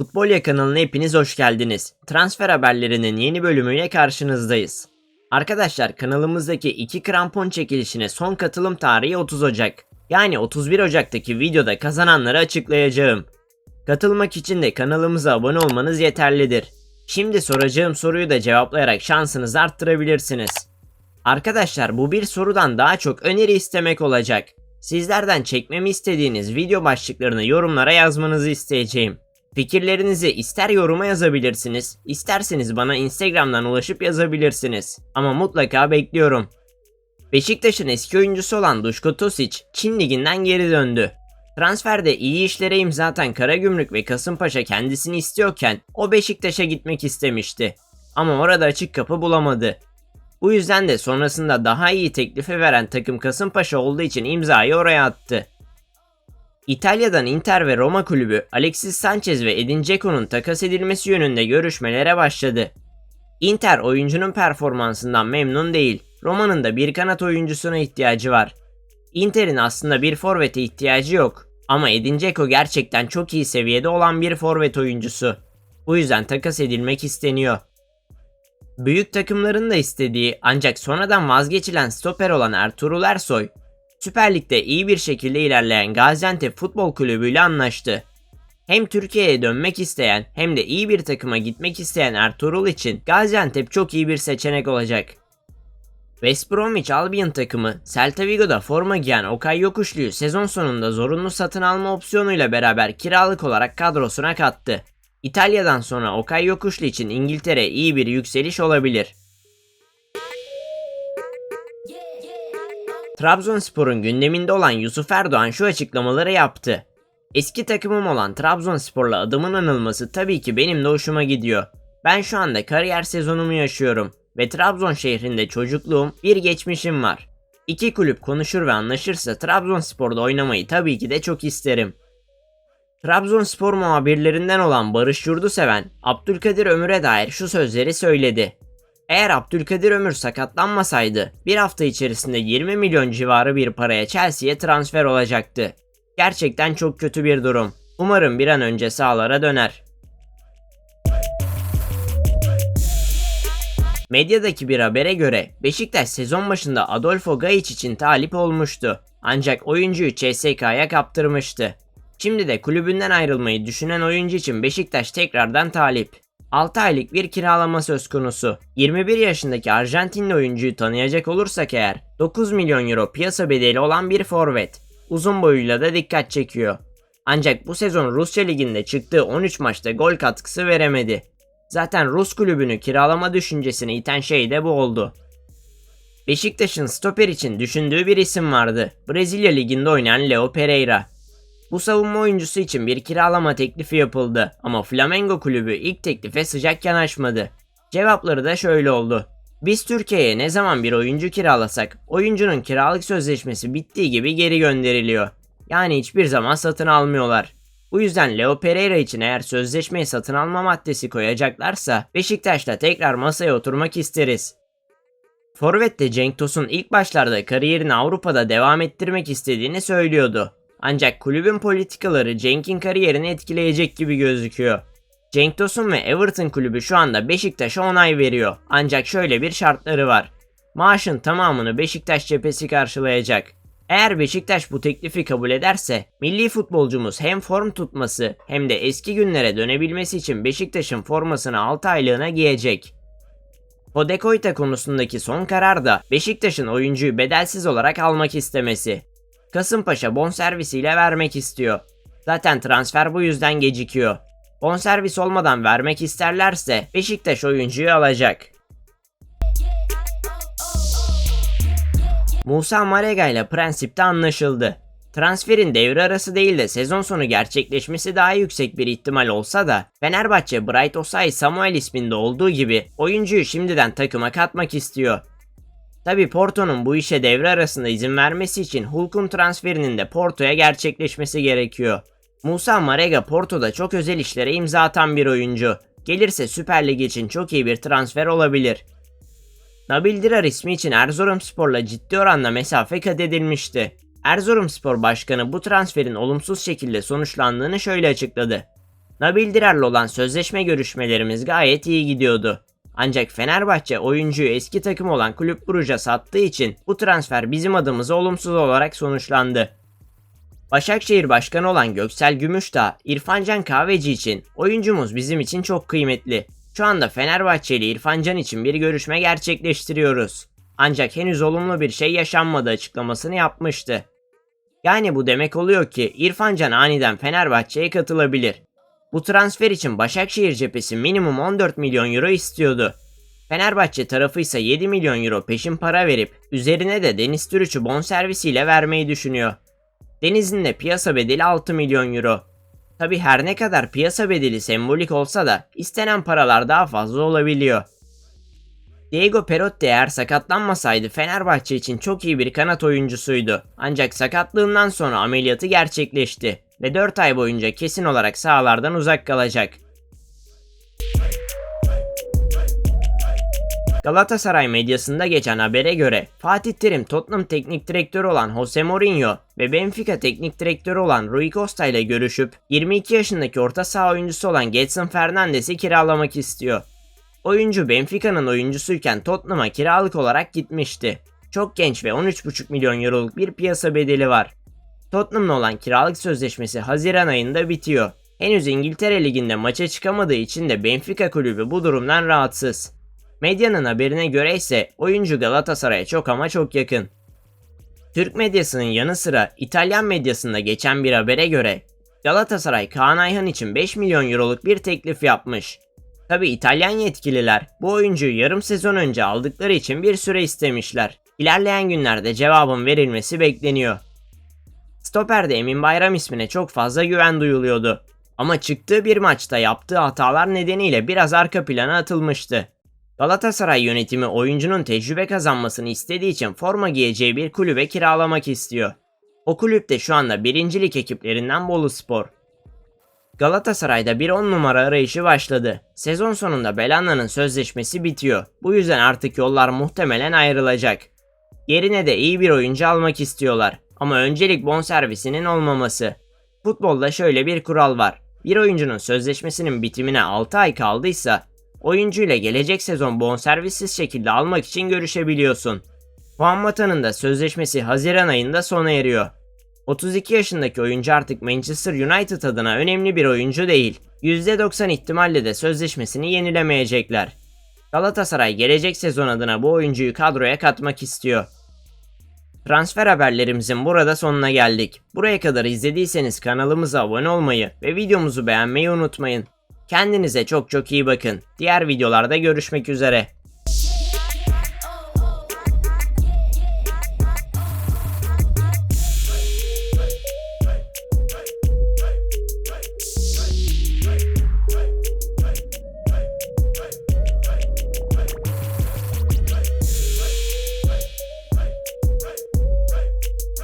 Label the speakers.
Speaker 1: Futbol kanalına hepiniz hoş geldiniz. Transfer haberlerinin yeni bölümüyle karşınızdayız. Arkadaşlar kanalımızdaki iki krampon çekilişine son katılım tarihi 30 Ocak. Yani 31 Ocak'taki videoda kazananları açıklayacağım. Katılmak için de kanalımıza abone olmanız yeterlidir. Şimdi soracağım soruyu da cevaplayarak şansınızı arttırabilirsiniz. Arkadaşlar bu bir sorudan daha çok öneri istemek olacak. Sizlerden çekmemi istediğiniz video başlıklarını yorumlara yazmanızı isteyeceğim. Fikirlerinizi ister yoruma yazabilirsiniz, isterseniz bana Instagram'dan ulaşıp yazabilirsiniz. Ama mutlaka bekliyorum. Beşiktaş'ın eski oyuncusu olan Duško Tosic, Çin liginden geri döndü. Transferde iyi işlere imza atan Karagümrük ve Kasımpaşa kendisini istiyorken o Beşiktaş'a gitmek istemişti. Ama orada açık kapı bulamadı. Bu yüzden de sonrasında daha iyi teklifi veren takım Kasımpaşa olduğu için imzayı oraya attı. İtalya'dan Inter ve Roma kulübü Alexis Sanchez ve Edin Dzeko'nun takas edilmesi yönünde görüşmelere başladı. Inter oyuncunun performansından memnun değil. Roma'nın da bir kanat oyuncusuna ihtiyacı var. Inter'in aslında bir forvete ihtiyacı yok. Ama Edin Dzeko gerçekten çok iyi seviyede olan bir forvet oyuncusu. Bu yüzden takas edilmek isteniyor. Büyük takımların da istediği ancak sonradan vazgeçilen stoper olan Ertuğrul Ersoy, Süper Lig'de iyi bir şekilde ilerleyen Gaziantep Futbol Kulübü ile anlaştı. Hem Türkiye'ye dönmek isteyen hem de iyi bir takıma gitmek isteyen Ertuğrul için Gaziantep çok iyi bir seçenek olacak. West Bromwich Albion takımı Celta Vigo'da forma giyen Okay Yokuşlu'yu sezon sonunda zorunlu satın alma opsiyonuyla beraber kiralık olarak kadrosuna kattı. İtalya'dan sonra Okay Yokuşlu için İngiltere iyi bir yükseliş olabilir. Trabzonspor'un gündeminde olan Yusuf Erdoğan şu açıklamaları yaptı. Eski takımım olan Trabzonspor'la adımın anılması tabii ki benim de hoşuma gidiyor. Ben şu anda kariyer sezonumu yaşıyorum ve Trabzon şehrinde çocukluğum, bir geçmişim var. İki kulüp konuşur ve anlaşırsa Trabzonspor'da oynamayı tabii ki de çok isterim. Trabzonspor muhabirlerinden olan Barış Yurduseven, Abdülkadir Ömür'e dair şu sözleri söyledi. Eğer Abdülkadir Ömür sakatlanmasaydı bir hafta içerisinde 20 milyon civarı bir paraya Chelsea'ye transfer olacaktı. Gerçekten çok kötü bir durum. Umarım bir an önce sahalara döner. Medyadaki bir habere göre Beşiktaş sezon başında Adolfo Gaiç için talip olmuştu. Ancak oyuncuyu CSK'ya kaptırmıştı. Şimdi de kulübünden ayrılmayı düşünen oyuncu için Beşiktaş tekrardan talip. 6 aylık bir kiralama söz konusu. 21 yaşındaki Arjantinli oyuncuyu tanıyacak olursak eğer 9 milyon euro piyasa bedeli olan bir forvet. Uzun boyuyla da dikkat çekiyor. Ancak bu sezon Rusya liginde çıktığı 13 maçta gol katkısı veremedi. Zaten Rus kulübünü kiralama düşüncesine iten şey de bu oldu. Beşiktaş'ın stoper için düşündüğü bir isim vardı. Brezilya liginde oynayan Leo Pereira. Bu savunma oyuncusu için bir kiralama teklifi yapıldı ama Flamengo kulübü ilk teklife sıcak yanaşmadı. Cevapları da şöyle oldu. Biz Türkiye'ye ne zaman bir oyuncu kiralasak oyuncunun kiralık sözleşmesi bittiği gibi geri gönderiliyor. Yani hiçbir zaman satın almıyorlar. Bu yüzden Leo Pereira için eğer sözleşmeye satın alma maddesi koyacaklarsa Beşiktaş'ta tekrar masaya oturmak isteriz. Forvet'te Cenk Tosun ilk başlarda kariyerini Avrupa'da devam ettirmek istediğini söylüyordu. Ancak kulübün politikaları Cenk'in kariyerini etkileyecek gibi gözüküyor. Cenk Tosun ve Everton kulübü şu anda Beşiktaş'a onay veriyor. Ancak şöyle bir şartları var. Maaşın tamamını Beşiktaş cephesi karşılayacak. Eğer Beşiktaş bu teklifi kabul ederse milli futbolcumuz hem form tutması hem de eski günlere dönebilmesi için Beşiktaş'ın formasını 6 aylığına giyecek. Podekoyta konusundaki son karar da Beşiktaş'ın oyuncuyu bedelsiz olarak almak istemesi. Kasımpaşa bonservisiyle vermek istiyor. Zaten transfer bu yüzden gecikiyor. Bonservis olmadan vermek isterlerse Beşiktaş oyuncuyu alacak. Musa Marega ile prensipte anlaşıldı. Transferin devre arası değil de sezon sonu gerçekleşmesi daha yüksek bir ihtimal olsa da Fenerbahçe Bright Osay Samuel isminde olduğu gibi oyuncuyu şimdiden takıma katmak istiyor. Tabi Porto'nun bu işe devre arasında izin vermesi için Hulk'un transferinin de Porto'ya gerçekleşmesi gerekiyor. Musa Marega Porto'da çok özel işlere imza atan bir oyuncu. Gelirse Süper Lig için çok iyi bir transfer olabilir. Nabil Dirar ismi için Erzurumspor'la ciddi oranda mesafe kat edilmişti. Erzurumspor Başkanı bu transferin olumsuz şekilde sonuçlandığını şöyle açıkladı. Nabil Dirar'la olan sözleşme görüşmelerimiz gayet iyi gidiyordu. Ancak Fenerbahçe oyuncuyu eski takım olan Kulüp Brugge'a sattığı için bu transfer bizim adımıza olumsuz olarak sonuçlandı. Başakşehir Başkanı olan Göksel Gümüşdağ, İrfancan Kahveci için oyuncumuz bizim için çok kıymetli. Şu anda Fenerbahçe ile İrfancan için bir görüşme gerçekleştiriyoruz. Ancak henüz olumlu bir şey yaşanmadı açıklamasını yapmıştı. Yani bu demek oluyor ki İrfancan aniden Fenerbahçe'ye katılabilir. Bu transfer için Başakşehir cephesi minimum 14 milyon euro istiyordu. Fenerbahçe tarafı ise 7 milyon euro peşin para verip üzerine de Deniz Türüç'ü bonservisiyle vermeyi düşünüyor. Deniz'in de piyasa bedeli 6 milyon euro. Tabi her ne kadar piyasa bedeli sembolik olsa da istenen paralar daha fazla olabiliyor. Diego Perotti eğer sakatlanmasaydı Fenerbahçe için çok iyi bir kanat oyuncusuydu. Ancak sakatlığından sonra ameliyatı gerçekleşti ve 4 ay boyunca kesin olarak sahalardan uzak kalacak. Galatasaray medyasında geçen habere göre Fatih Terim Tottenham teknik direktörü olan Jose Mourinho ve Benfica teknik direktörü olan Rui Costa ile görüşüp 22 yaşındaki orta saha oyuncusu olan Gedson Fernandes'i kiralamak istiyor. Oyuncu Benfica'nın oyuncusuyken Tottenham'a kiralık olarak gitmişti. Çok genç ve 13,5 milyon euroluk bir piyasa bedeli var. Tottenham'la olan kiralık sözleşmesi Haziran ayında bitiyor. Henüz İngiltere Ligi'nde maça çıkamadığı için de Benfica kulübü bu durumdan rahatsız. Medyanın haberine göre ise oyuncu Galatasaray'a çok ama çok yakın. Türk medyasının yanı sıra İtalyan medyasında geçen bir habere göre Galatasaray Kaan Ayhan için 5 milyon euroluk bir teklif yapmış. Tabi İtalyan yetkililer bu oyuncuyu yarım sezon önce aldıkları için bir süre istemişler. İlerleyen günlerde cevabın verilmesi bekleniyor. Stoper'de Emin Bayram ismine çok fazla güven duyuluyordu. Ama çıktığı bir maçta yaptığı hatalar nedeniyle biraz arka plana atılmıştı. Galatasaray yönetimi oyuncunun tecrübe kazanmasını istediği için forma giyeceği bir kulübe kiralamak istiyor. O kulüp de şu anda birincilik ekiplerinden Bolu Spor. Galatasaray'da bir 10 numara arayışı başladı. Sezon sonunda Belhanda'nın sözleşmesi bitiyor. Bu yüzden artık yollar muhtemelen ayrılacak. Yerine de iyi bir oyuncu almak istiyorlar. Ama öncelik bonservisinin olmaması. Futbolda şöyle bir kural var. Bir oyuncunun sözleşmesinin bitimine 6 ay kaldıysa oyuncuyla gelecek sezon bonservissiz şekilde almak için görüşebiliyorsun. Juan Mata'nın da sözleşmesi Haziran ayında sona eriyor. 32 yaşındaki oyuncu artık Manchester United adına önemli bir oyuncu değil. %90 ihtimalle de sözleşmesini yenilemeyecekler. Galatasaray gelecek sezon adına bu oyuncuyu kadroya katmak istiyor. Transfer haberlerimizin burada sonuna geldik. Buraya kadar izlediyseniz kanalımıza abone olmayı ve videomuzu beğenmeyi unutmayın. Kendinize çok çok iyi bakın. Diğer videolarda görüşmek üzere.